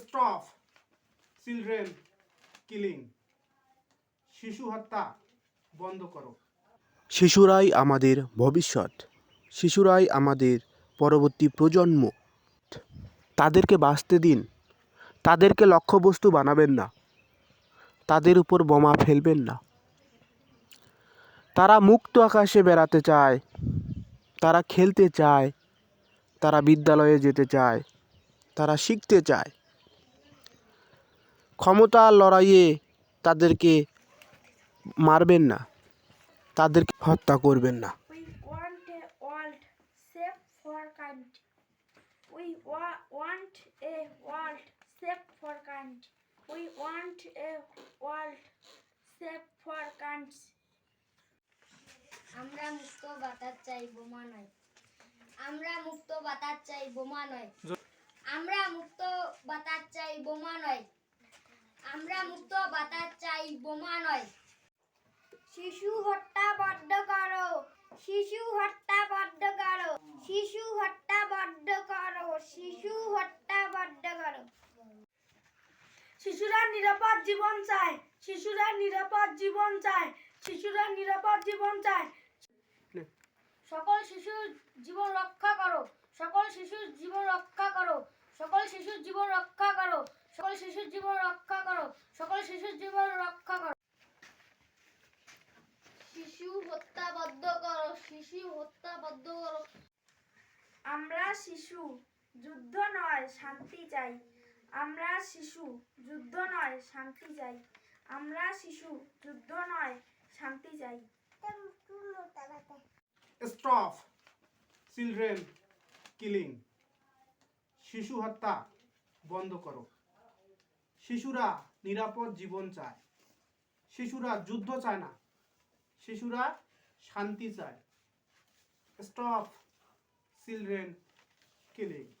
Stop children killing, শিশু হত্যা বন্ধ করো। শিশুরাই আমাদের ভবিষ্যৎ, শিশুরাই আমাদের পরবর্তী প্রজন্ম। তাদেরকে বাঁচতে দিন, তাদেরকে লক্ষ্যবস্তু বানাবেন না, তাদের উপর বোমা ফেলবেন না। তারা মুক্ত আকাশে বেড়াতে চায়, তারা খেলতে চায়, তারা বিদ্যালয়ে যেতে চায়, তারা শিখতে চায়। ক্ষমতার লড়াইয়ে তাদেরকে মারবেন না তাদেরকে হত্যা করবেন না We want a world safe for kind. We wa- want a world safe for kind. We want a world safe for kind. আমরা মুক্ত বাতাস চাই বোমা নয় আমরা মুক্ত বাতাস চাই বোমা নয় আমরা মুক্ত বাতাস চাই বোমা নয় আমরা মুক্ত বাতাস চাই, বোমা নয়। শিশু হত্যা বদ্ধ করো, শিশু হত্যা বদ্ধ করো, শিশু হত্যা বদ্ধ করো, শিশু হত্যা বদ্ধ করো। শিশুরা নিরাপদ জীবন চায়, শিশুরা নিরাপদ জীবন চায়, শিশুরা নিরাপদ জীবন চায়। সকল শিশুর জীবন রক্ষা করো, সকল শিশুর জীবন রক্ষা করো, সকল শিশুর জীবন রক্ষা সকল শিশুর জীবন রক্ষা করো। সকল শিশুর জীবন রক্ষা করো। শিশু হত্যা বদ্ধ করো শিশু হত্যা বদ্ধ করো। আমরা শিশু যুদ্ধ নয় শান্তি চাই। আমরা শিশু যুদ্ধ নয় শান্তি চাই। আমরা শিশু যুদ্ধ নয় শান্তি চাই। স্টপ চিলড্রেন কিলিং শিশু হত্যা বন্ধ করো। শিশুরা নিরাপদ জীবন চায়। শিশুরা যুদ্ধ চায় না। শিশুরা শান্তি চায়। Stop children killing